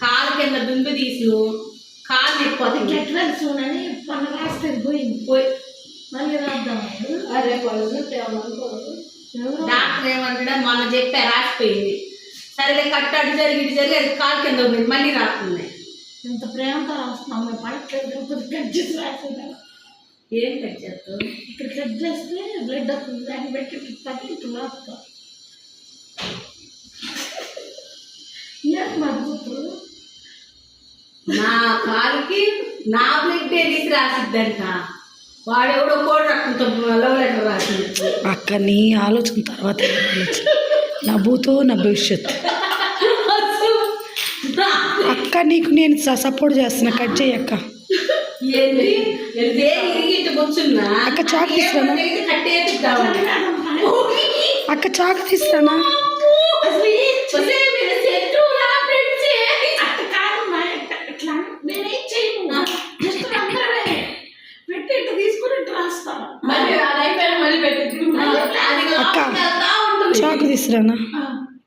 కాలు కింద దుండు తీసు కాలు నొప్పిపోతుంది చూడని మొన్న రాస్తే పోయింది. పోయి. మళ్ళీ రాద్దాం ఎవరు? డాక్టర్ ఏమంటాడా మొన్న చెప్పా రాసిపోయింది. సరేలే కట్టు అటు జరిగి ఇటు జరిగి అది కాలు కింద పోయింది మళ్ళీ రాస్తుంది ఇంత ప్రేమతో రాస్తున్నాం మేము పడట్లేదు కట్ చేసి రాసేదా ఏం కట్ చేస్తావు? ఇక్కడ కట్ చేస్తే బ్లడ్ వస్తుంది దాన్ని పెట్టి పట్టి ఇట్లా రాస్తాం ఏం మద్దతు నా కాలుకి నా బ్లడ్ తీసి రాసిద్దంట. వాడెవడో కోడి రక్తంతో లవ్ లెటర్ రాసింది. అక్క నీ ఆలోచన తర్వాత నీ భూతో నా భవిష్యత్ అక్క నీకు నేను సపోర్ట్ చేస్తున్నా. కట్ చేయి అక్క. చాకు తీసుకురానా? అక్క చాకు తీసుకురానా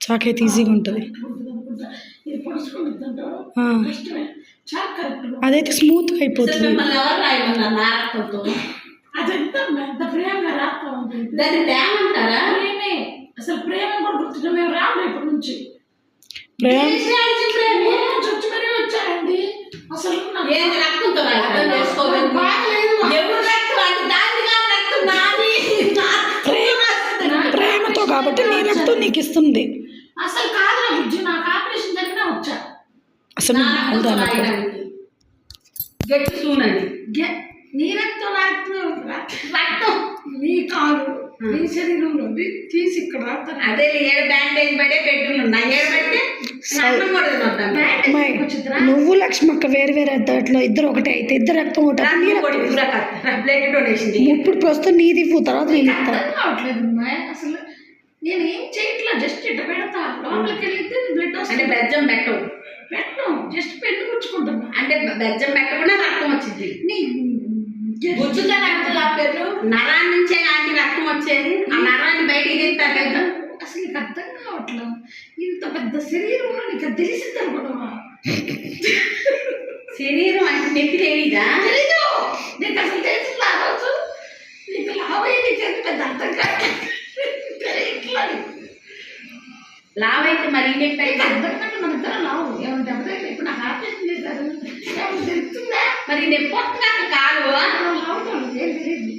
చాకు అయితే ఈజీగా ఉంటుంది. అదైతే స్మూత్గా అయిపోతుంది. అసలు ప్రేమ కూడా గుర్తుగా మేము రాము ఇప్పటి నుంచి. ప్రేమ వచ్చారండి. అసలు ఏంది రక్తంతో ప్రేమతో కాబట్టి నీ రక్తం నీకు ఇస్తుంది. అసలు కాదురా బుజ్జి నాకు ఆపరేషన్ జరిగినా వచ్చా. అసలు నా. గట్టి నీ రక్తం? రక్తం నీ కాలు నీ శరీరంలో తీసి ఇక్కడ అదే ఏడు బ్యాండేజ్ పడే నా ఏడు పెడితే నువ్వు లక్ష్మక్క వేరు వేరే దాంట్లో ఇద్దరు ఒకటే అయితే ఇద్దరు రక్తం ఒకటి. నీ ఇప్పుడు ప్రస్తుతం నీది ఇవ్వు తర్వాత నేను ఇస్తా అర్థం కావట్లేదు అమ్మాయి అసలు నేను ఏం చేయట్లా? జస్ట్ ఇట్ట పెడతా? లోపలికి వెళ్తే బ్లడ్ అంటే వస్తుంది. బెజ్జం పెట్టవు. పెట్టను. జస్ట్ పెన్ను గుచ్చుకుంటున్నా. అంటే బెజ్జం పెట్టకుండా రక్తం వచ్చింది నీ గుచ్చుతా రక్తం ఆపారు నరాన్ని నుంచే ఆంటీ రక్తం వచ్చేది. ఆ నరాన్ని బయటికి తీస్తారు కదా. అసలు నీకు అర్థం కావట్లా? ఇంత పెద్ద శరీరంలో నీకు తెలిసింది అనుకున్నావా శరీరం అంటే నెప్పి తెలియదా తెలీదు. నీకు అసలు తెలిసింది ఆ రోజు? నీకు లావయ్య నీకు ఎంత పెద్ద అర్థం కాదు తెలియట్లా నీకు. మరి అయితే? కాదు మన ఇద్దరం లావు ఏమైనా దెబ్బ తగిలి ఇప్పుడు నాకు ఆపరేషన్ చేశారు ఏమైనా తెలుస్తుందా? మరి నొప్పి కాలు తెలియదు.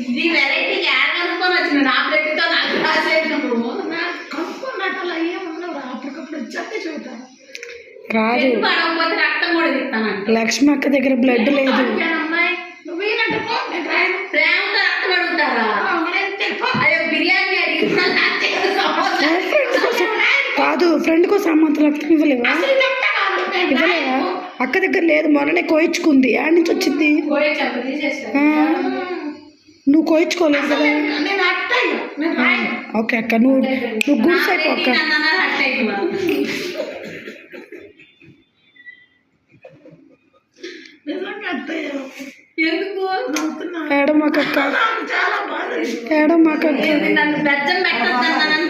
ఇది వెరైటీ యాడ్ అనుకొని వచ్చిన నా బ్లడ్తో నాకు రాసేసినప్పుడు నాకు కనుక్కున్నట్టు ఏమన్నావు అప్పటికప్పుడు వచ్చాకే కాదు పడకపోతే రక్తం కూడా తీస్తానంట? లక్ష్మక్క దగ్గర బ్లడ్ లేదు అమ్మాయి నువ్వేనంటే పో నేను రాయను ప్రేమతో రక్తం అడుగుతారా ఆ, మరేంటి? పో. అదే బిర్యానీ అడిగిన ఫ్రెండ్ కోసం కాదు ఫ్రెండ్ కోసం అమ్మంత రక్తం ఇవ్వలేవా ఇవ్వలేవా. అక్క దగ్గర లేదు మొన్ననే కోయించుకుంది. ఆడ నుంచి వచ్చింది? ఆ, నువ్వు కోయించుకోలేదు కదా? నేను అట్టయ్య నేను రాయను ఓకే అక్క నువ్వు నువ్వు అయిపో అక్క ఏడమాకక్క. ఏడమాకక్క నన్ను బెజ్జం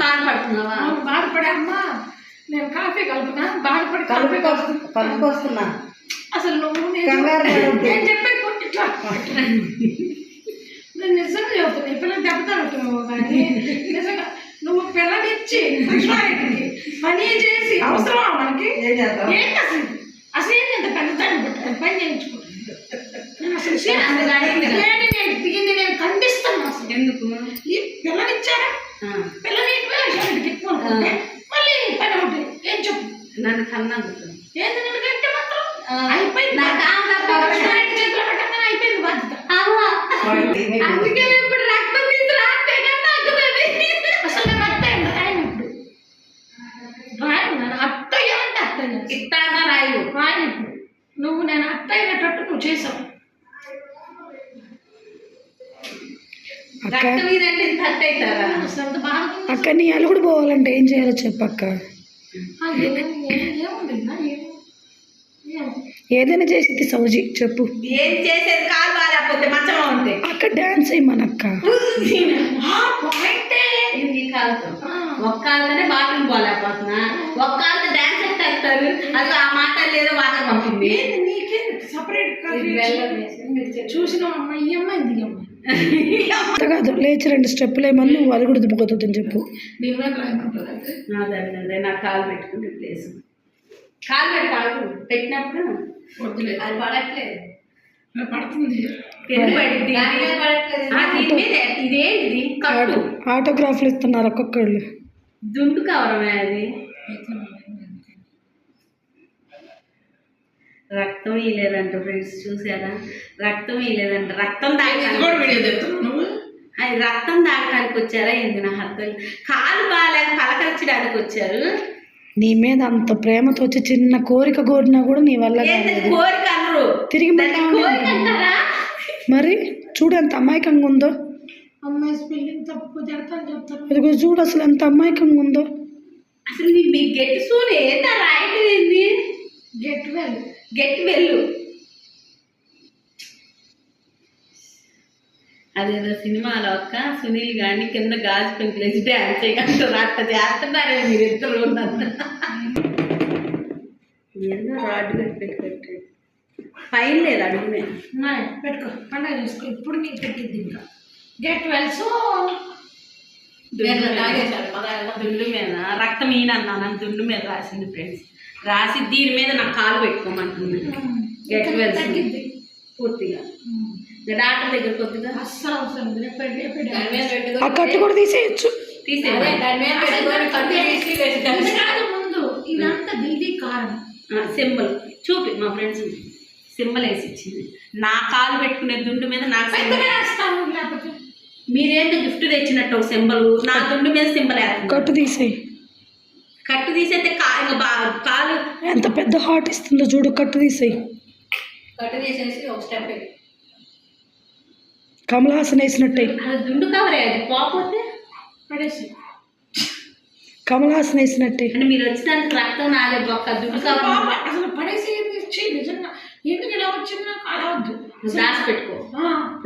బాధపడుతున్నావా? అవును, బాధపడే అమ్మా. నేను కాఫీ కలుపునా? బాధపడి కాఫీ కలుపుతున్నా. కలుపుకొస్తున్నా. అసలు నువ్వు నేను చెప్పే ఇట్లా నేను నిజంగా చెబుతున్నా ఈ పిల్లలు దెబ్బతాడుతున్నావు కానీ నిజంగా నువ్వు పిల్లనిచ్చి పని చేసి అవసరమా మనకి? ఏంటి అసలు? అసలు ఏంటి ఇంత పెద్ద పని చేయించుకుంటుంది అసలు సీ- అందుకు అడిగింది కదా. లేని నేను దీన్ని నేను ఖండిస్తాను అసలు ఎందుకు ఈ పిల్లనిచ్చారా ఆ, పిల్లని కృష్ణారెడ్డికి ఎక్కువ అనుకుంటే మళ్ళీ పని ఒకటి ఏం చెప్పు నన్ను కన్నందుకు ఏంటి నేను కంటే మాత్రం ఆ, అయిపోయింది నాకు కావాలి. కృష్ణారెడ్డి చేతిలో పెట్టగానే అయిపోయింది బాధ్యత అందుకే ఇప్పుడు రక్తం తీసి రాస్తే కదా తగ్గుతుంది. అసలు నేను అత్తయ్య రాయను ఇప్పుడు? రాయను నేను అత్తయ్య అంటే అత్తయ్య ఇస్తానా రాయు రాయను? ఇప్పుడు. నువ్వు నేను అత్తయ్యటట్టు నువ్వు చేసావు. అక్క. నీ అలుగుడు పోవాలంటే ఏం చేయాలో చెప్పక్క? ఏదైనా చేసింది సౌజీ చెప్పు. ఏం చేసేది కాలు బాగాలేకపోతే మంచంలో ఉంటే అక్క డాన్స్ వేయమనక్క ఆ, పాయింటే. ఇది కాలు కాలుతో? ఒక్క కాలుతోనే బాత్రూమ్ పోలేకపోతున్నా. ఒక్క కాలుతో డాన్స్ ఎట్టారు అది ఆ మాట లేదో వాటర్ పంపింది సపరేట్. చూసిన అమ్మాయి ఇది అమ్మాయి కాదు లేచి రెండు స్టెప్పులు ఏమన్నా నువ్వు అది కూడా దుబ్బుకోతుందని చెప్పు నాకు కాలు పెట్టుకుని ప్లేస్ కాలు పెట్టాలి పెట్టినప్పుడు వద్దులే. అది పడట్లేదు. పడుతుంది. ఇదేంటిది? కట్టు. ఆటోగ్రాఫ్లు ఇస్తున్నారు ఒక్కొక్కళ్ళు. దుండు కవరమే అది. రక్తం ఇయ్యలేదంట ఫ్రెండ్స్ చూసారా? రక్తం ఇయ్యలేదంట రక్తం తాగడానికి అది రక్తం తాగడానికి వచ్చారా ఏంది నా అర్థం కాలు బాగాలేక పలకరించడానికి వచ్చారు. నీ మీద అంత ప్రేమతో వచ్చి చిన్న కోరిక కోరినా కూడా నీ వల్ల తిరిగి మరి చూడు ఎంత అమాయకంగా ఉందో. అమ్మాయి స్పెల్లింగ్ తప్పు జడతాను చెప్తారు. అదిగో చూడు అసలు ఎంత అమాయకంగా ఉందో. అసలు గట్టి సూని రాయటం గెట్ వెల్. వెళ్ళు అదేదో సినిమాలో ఒక్క సునీల్ గాని కింద గాజు పెంకులేసి డ్యాన్స్ చేయగలుగుతారు. అట్ట చేస్తున్నారే మీరు ఇద్దరు ఉన్నారు ఏదో రాడ్ పెట్టి పైన లేదు అడుగునే పెట్టుకో. పండగ చేసుకో. ఇప్పుడు నీకు పెట్టింది ఇంకా గెట్ వెల్ సో. దుండు మీద. రక్తం ఈయన అన్నాను దుండు మీద రాసింది ఫ్రెండ్స్ రాసి దీని మీద నా కాలు పెట్టుకోమంటుంది. గెట్ వెల్ పూర్తిగా. ఇంకా డాక్టర్ దగ్గర కొద్దిగా అస్సలు అవసరం ఆ కట్టు కూడా తీసేయచ్చు. మీద ఇదంతా ఇది కారణం. సింబల్. చూపి మా ఫ్రెండ్స్ సింబల్ వేసి ఇచ్చింది నా కాలు పెట్టుకునే దుండు మీద నాకు మీరేందో గిఫ్ట్ తెచ్చినట్టు ఒక సింబల్. నా దుండు మీద సింబల్ కట్టు తీసేయి. కట్టు తీసేస్తే కాలు ఎంత పెద్ద హార్ట్ ఇస్తుందో చూడు కట్టు తీసేయి. కట్టు తీసేసి ఒక స్టెప్ ఎక్కి. కమల్ హాసన్ వేసినట్టే. అది దుండు కవరే అది పోకపోతే పడేసి. కమల్ హాసన్ వేసినట్టే. అంటే మీరు వచ్చినందుకు రక్తం నాదే బొక్క దుండు అసలు కవర్ పాప అసలు పడేసి ఇచ్చి నిజంగా ఎందుకు ఇలా వచ్చింది నాకు అలా వద్దు? దాచి పెట్టుకో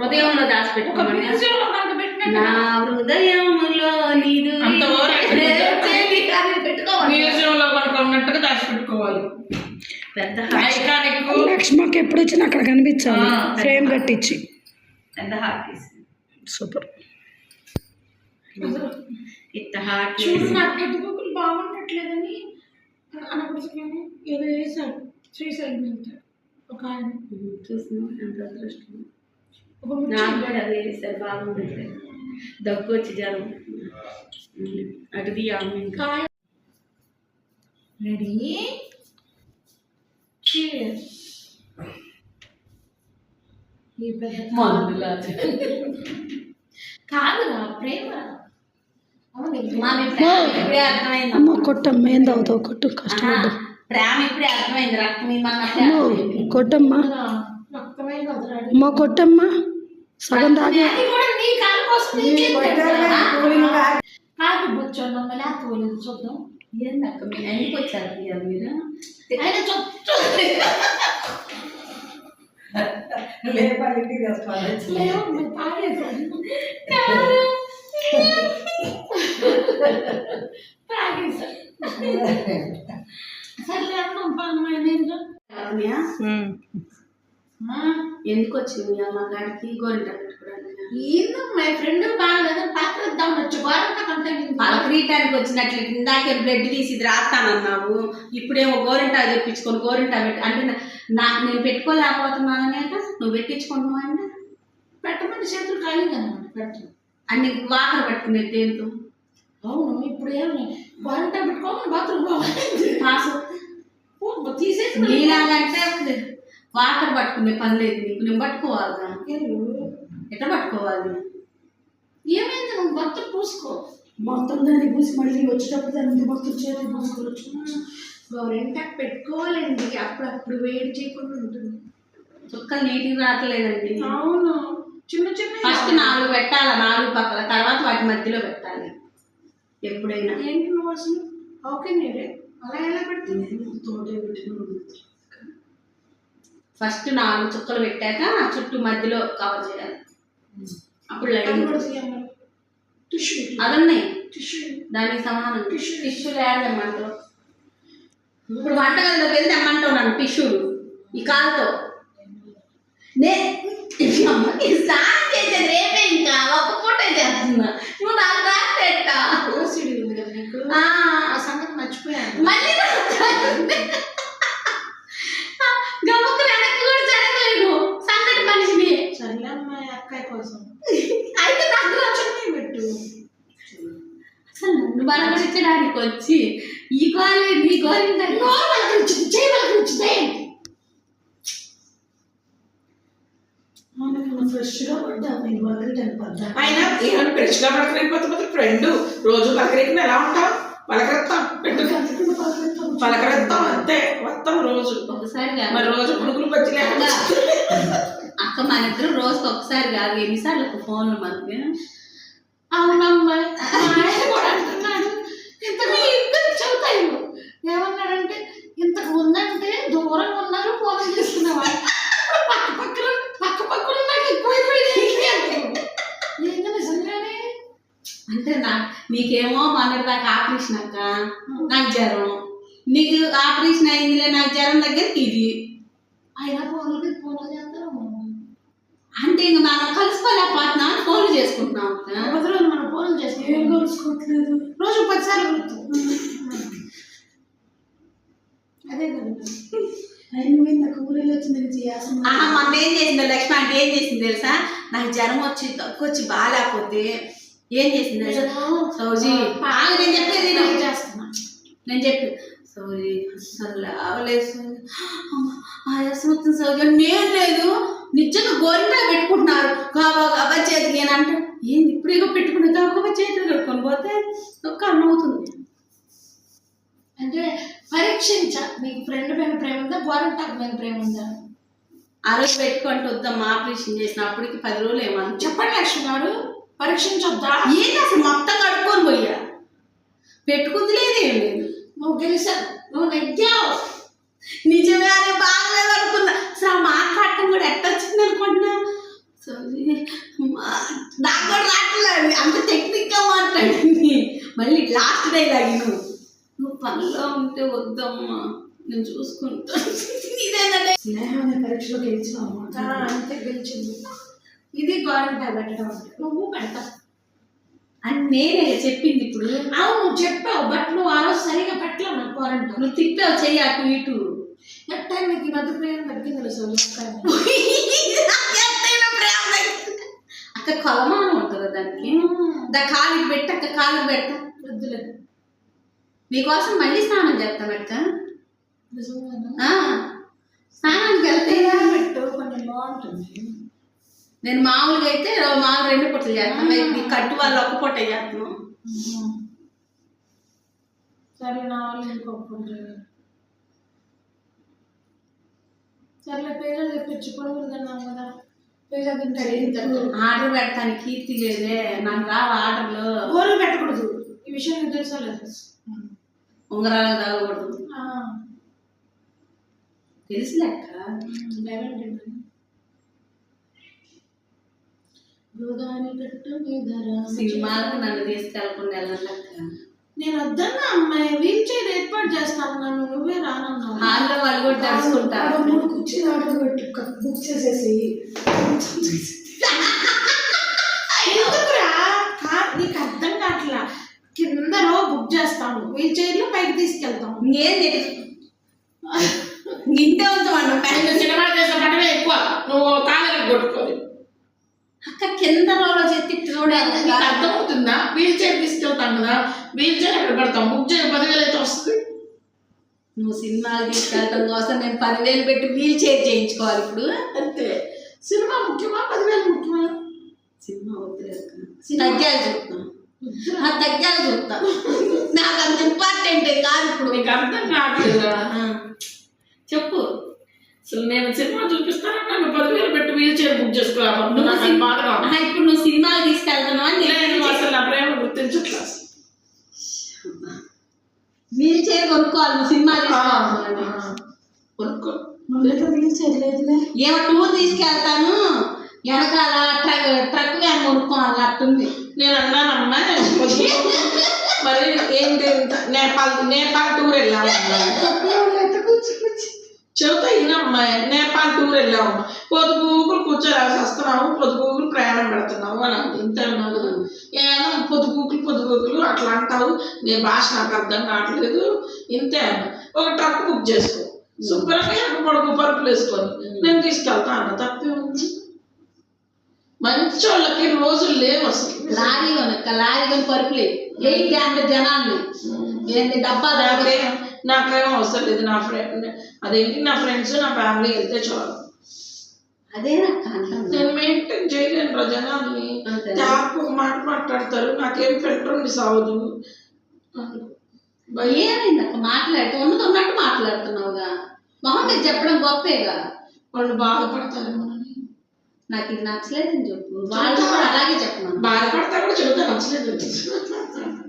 హృదయంలో దాచి ఒక పెట్టుకోమని మ్యూజియంలో నా నీదు పెట్టుకోవాలి. పెద్ద ఐకానిక్. లక్ష్మకి ఎప్పుడు వచ్చినా అక్కడ కనిపించాలి. ఫ్రేమ్ కట్టించి. హార్ట్ పీస్ సూపర్ ఇట్ట హార్ట్ చూడు నాకు పెట్టుకోకులు బాగుండట్లేదని అనకూడదు ఏదో వేశాడు శ్రీశైలం వెళ్తాడు ఒక ఆయన. చూసిన ఎంత అదృష్టం. నాకు కూడా అదే వేసారు బాగుండేది దగ్గు వచ్చి జ్వరం. అటు తీయాము ఇంకా కాయ. రెడీ? ఈ పెద్ద కాదురా ప్రేమ. అవును మామి ప్రేమ. ఇప్పుడే అర్థమైంది. అమ్మ కొట్టమ్మ ఏం తాగుతావు? కొట్టు కష్టపడ్డా. ప్రేమ ఇప్పుడే అర్థమైంది రక్తం కొట్టమ్మా. అమ్మ కొట్టమ్మా. సగం తాగే. కాదు చూద్దాం. ఏందక్క మీరు? ఎందుకు వచ్చారు ప్రియ మీరు? ఆయన చుట్టూ లేవు, ఎందుకు వచ్చింది అమ్మగారికి గారికి గోరింట పెట్టుకోవడానికి మా ఫ్రెండ్ బాగలేదు పక్కన వచ్చి పలకరీయటానికి వచ్చినట్లు ఇందాకే బ్లడ్ తీసి ఇది రాస్తానన్నావు ఇప్పుడేమో గోరింటా తెప్పించుకొని గోరింటా పెట్టి అంటే నా- నేను పెట్టుకోలేకపోతున్నాననే నువ్వు పెట్టించుకుంటున్నావు అంటే? పెట్టమంటే చేతులు ఖాళీ కదన్నమాట పెట్టు అన్ని వాకలు పట్టుకునే దేంతో అవును ఇప్పుడు ఏమి? గోరంట పెట్టుకోమని బాత్రూమ్ పోవాలి. పాసు ఓ, తీసేసి నీలాగంటే వాకలు పట్టుకునే పని లేదు నీకు నేను పట్టుకోవాలిగా ఎట్లా పట్టుకోవాలి ఏమైంది? నువ్వు భర్త పూసుకో. మొత్తం దాన్ని పూసి మళ్ళీ వచ్చేటప్పుడు దాన్ని మొత్తం చేతి పూసుకోవచ్చు. గోరెంట పెట్టుకోవాలండి. అప్పుడప్పుడు వేడి చేయకుండా ఉంటుంది. చుక్కలు నీటికి రావట్లేదండి. అవును. చిన్న చిన్న ఫస్ట్ నాలుగు పెట్టాలి నాలుగు పక్కల. తర్వాత వాటి మధ్యలో పెట్టాలి. ఎప్పుడైనా. ఏంటి నువ్వు అసలు? ఓకే నీడే అలా ఎలా పెడుతుంది ఫస్ట్ నాలుగు చుక్కలు పెట్టాక ఆ చుట్టూ మధ్యలో కవర్ చేయాలి. అప్పుడు లైన్ టిష్యూ అదన్నాయి టిష్యూ దానికి సమానం. టిష్యూలు ఏడదమ్మంటావు ఇప్పుడు వంటగదిలోకి వెళ్తే అమ్మంటావు నన్ను టిష్యూలు ఈ కాలుతో. నే స్నానం చేసేది రేపే ఇంకా ఒక్క పూటే చేస్తున్నా నువ్వు నాకు రాట్టా ఓసిడి ఉంది కదా నీకు? ఆ. సంగతి మర్చిపోయాను. మళ్ళీ గమ్మకు వెనక్కి కూడా జరగలేదు. సంగటి మనిషిని. సర్లే అమ్మాయి అక్కయ్య కోసం అయితే నాకు చెన్నై పెట్టు అసలు నన్ను బలపరించడానికి వచ్చి ఈ గోలే నీ గోలి ఫ్రెష్గా పడ్డా నేను వదిలిటాను పడ్డా. అయినా ఏమైనా ఫ్రెష్గా పలకరైపోతే మాత్రం ఫ్రెండ్ రోజు పలకరికిన ఎలా ఉంటాం? పలకరెత్తాం పెట్టు. పలకరెత్తాం అంతే వస్తాం రోజు. ఒకసారి మరి రోజు పుడుకులు పచ్చి అక్క మన ఇద్దరు రోజుకి ఒకసారి కాదు ఎన్నిసార్లు ఫోన్లు మనకి అవునమ్మా మా ఆయన కూడా అంటున్నాడు. ఇంతకు ఇద్దరు చెబుతాయి ఏమన్నాడంటే ఇంతకు ముందంటే దూరంగా ఉన్నారు ఫోన్ చేసుకునేవాడు పక్క పక్కన పక్క పక్కన నాకు ఎక్కువైపోయింది ఏంటో నిజంగానే? అంటే నా నీకేమో మొన్నటి దాకా ఆపరేషన్ అక్క నాకు జ్వరం. నీకు ఆపరేషన్ అయిందిలే నాకు జ్వరం దగ్గరికి ఇది. అయినా ఫోన్లకి ఫోన్లు చేస్తారు అంటే ఇంక మనం కలుసుకోలేకపోతున్నాం ఫోన్లు చేసుకుంటున్నాం. అక్క ఒక రోజు మనం ఫోన్లు చేస్తాం ఏం కలుసుకోవట్లేదు రోజు పదిసార్లు కలుగుతాం అదే కదా. మొన్న ఏం చేసింది లక్ష్మి అంటే ఏం చేసింది తెలుసా? నాకు జ్వరం వచ్చి తక్కువ వచ్చి బాగాలేకపోతే ఏం చేసింది తెలుసా? సౌజీ. నేను చెప్పేది విను. చేస్తున్నా. నేను చెప్పి. సౌజీ అసలు లేవలేదు సౌజీ. అమ్మ, ఆయాసం వస్తుంది సౌజీ. అని నేను లేదు. నిజంగా గోరింటా పెట్టుకుంటున్నారు? కాబా కాబా చేతికి అంటే ఏంది? ఇప్పుడేగా పెట్టుకుని కాబా చేతులు కట్టుకొని పోతే ఒక్క అన్నం అవుతుంది. అంటే పరీక్షించ. నీకు ఫ్రెండ్ పైన ప్రేమ ఉందా? గోరంటాకు మీద ప్రేమ ఉందా? ఆ రోజు పెట్టుకుంటూ వద్దాం ఆపరేషన్ చేసినప్పటికి పది రోజులు ఏమన్నా చెప్పండి లక్ష్మి గారు పరీక్షించొద్దా? ఏంటి అసలు మొత్తం కట్టుకొని పోయా పెట్టుకుంది లేదు లేదు. నువ్వు గెలిచావు. నువ్వు నెగ్గావు. నిజమే అనే బాగలేదు అనుకున్నా అసలు మాట్లాడటం కూడా ఎట్ట వచ్చింది అనుకుంటున్నా నాకు కూడా రావట్లేదు అంత టెక్నిక్గా మాట్లాడింది. మళ్ళీ లాస్ట్ డైలాగ్ నువ్వు నువ్వు పనిలో ఉంటే వద్దమ్మా నేను చూసుకుంటా. ఇదేనంటే స్నేహాన్ని పరీక్షలో గెలిచినావు అన్నమాట అంతే గెలిచింది. ఇది గోరంటా పెట్టడం అంటే. నువ్వు పెడతావు అని నేనే చెప్పింది ఇప్పుడు. అవును నువ్వు చెప్పావు బట్ నువ్వు ఆ రోజు సరిగా పెట్టలేవు నాకు గోరంటా నువ్వు తిప్పావు చెయ్యి అటు ఇటు. ఎట్టా నీకు ఈ మధ్య ప్రేమ తగ్గింది తెలుసు ప్రేమ. అక్క కొలమానం ఉంటుందా దానికి. దా కాలికి పెట్టి అక్క కాలికి పెడతా వద్దులే. నీకోసం మళ్ళీ స్నానం చేస్తాను అక్క. స్నానానికి వెళ్తే పెట్టు కొంచెం బాగుంటుంది. నేను మామూలుగా అయితే మామూలు రెండు పూటలు చేస్తాను. ఈ కట్టు వాళ్ళు ఒక్క పూట చేస్తాను. సరే నా వాళ్ళు ఇంకొకటి సర్లే పేరు తెప్పించి కొడుకులు తిన్నాం కదా. పేరు తింటాడు ఆర్డర్ పెడతాను కీర్తి లేదే నాకు రావు ఆర్డర్లు. గోరు పెట్టకూడదు ఈ విషయం నీకు తెలుసా లేదు? ఉంగరాలు తాగకూడదు. మీద రా. సినిమాలకు నన్ను తీసుకెళ్ళకుండా అక్క నేను వద్దన్నా అమ్మాయి వీల్ చైర్ ఏర్పాటు చేస్తాను నన్ను నువ్వే రానన్నావు హాల్లో వాళ్ళు కూడా తెలుసుకుంటారు మూడు కుర్చీలు ఆర్డర్ పెట్టి బుక్ చేసేసి. ఎందుకురా? నీకు అర్థం కావట్లా. కింద రో బుక్ చేస్తాము వీల్ చైర్లో పైకి తీసుకెళ్తాం. ఇంకేం తెలియదు ఇంతే ఉంచమండి సినిమా చేసే పట్టమే ఎక్కువ. నువ్వు కాళ్ళకి కొట్టుకోవాలి అక్క కింద రోలో చేతి చూడాలి నీకు అర్థమవుతుందా? వీల్ చైర్ తీసుకెళ్తాం కదా. వీల్ చైర్ ఎక్కడ పెడతాం? బుక్ చేయ పదివేలు అయితే వస్తుంది. నువ్వు సినిమాలు తీసుకెళ్ళటం కోసం నేను పదివేలు పెట్టి వీల్ చైర్ చేయించుకోవాలి ఇప్పుడు. అంతే. సినిమా ముఖ్యమా? పదివేలు ముఖ్యమా? సినిమా తగ్గాలి చూస్తాను తగ్గాలి చూస్తా. నాకు అంత ఇంపార్టెంట్ కాదు ఇప్పుడు. నీకు అర్థం కావట్లేదురా. ఆ, చెప్పు. అసలు నేను సినిమా చూపిస్తాను నన్ను పదివేలు పెట్టి వీల్ చైర్ బుక్ చేసుకోవాలి సినిమా బాధగా ఇప్పుడు నువ్వు సినిమాలు తీసుకెళ్తున్నావు అసలు నా ప్రేమ గుర్తించట్లేదు వీల్ చైర్ కొనుక్కోవాలి నువ్వు సినిమా కొనుక్కో. వీల్ చైర్ లేదులే. ఏమో టూర్ తీసుకెళ్తాను వెనకాల ట్రక్ ట్రక్ వ్యాన్ కొనుక్కోవాలి అట్టుంది. నేను అన్నానమ్మా వద్దు. ఏంటి నేపాల్ నేపాల్ టూర్ వెళ్ళాము చెబుతా ఈయనమ్మా నేపాల్ టూర్ వెళ్ళాము. పొదుగుకులు కూర్చోలేసి వస్తున్నాము పొదుగుకులు ప్రయాణం పెడుతున్నాము అని. ఇంతే అన్నావు కదా. ఏదో పొదుగుకులు పొదుగుకులు అట్లా అంటావు. నీ భాష నాకు అర్థం కావట్లేదు. ఇంతే ఒక ట్రక్ బుక్ చేసుకో. శుభ్రంగా పడుకు పరుపులు వేసుకొని నేను తీసుకెళ్తా అన్న. తప్పే ఉంది. మంచి వాళ్ళకి రోజులు లేవు అసలు. లారీ కొనక్క లారీ కొని పరుపులే. ఏ క్యాంప్ జనాల్ని? ఏంటి డబ్బా నాకేం నాకేం అవసరం లేదు. నా ఫ్రెండ్ అదేంటి నా ఫ్రెండ్స్ నా ఫ్యామిలీ వెళ్తే చాలు. అదే నేను మెయింటైన్ చేయలేను రా. ట్యాప్ ఒక మాట మాట్లాడతారు. నాకేం ఫిల్టర్ ఉండి సావదు. ఏమైంది అక్క? మాట్లాడుతూ ఉన్నది ఉన్నట్టు మాట్లాడుతున్నావుగా. మొహం మీద చెప్పడం గొప్పేగా. వాళ్ళు బాధపడతారు నాకు ఇది నచ్చలేదని చెప్పు. వాళ్ళు అలాగే చెప్పమను. బాధపడతా కూడా చెబుతా నచ్చలేదు.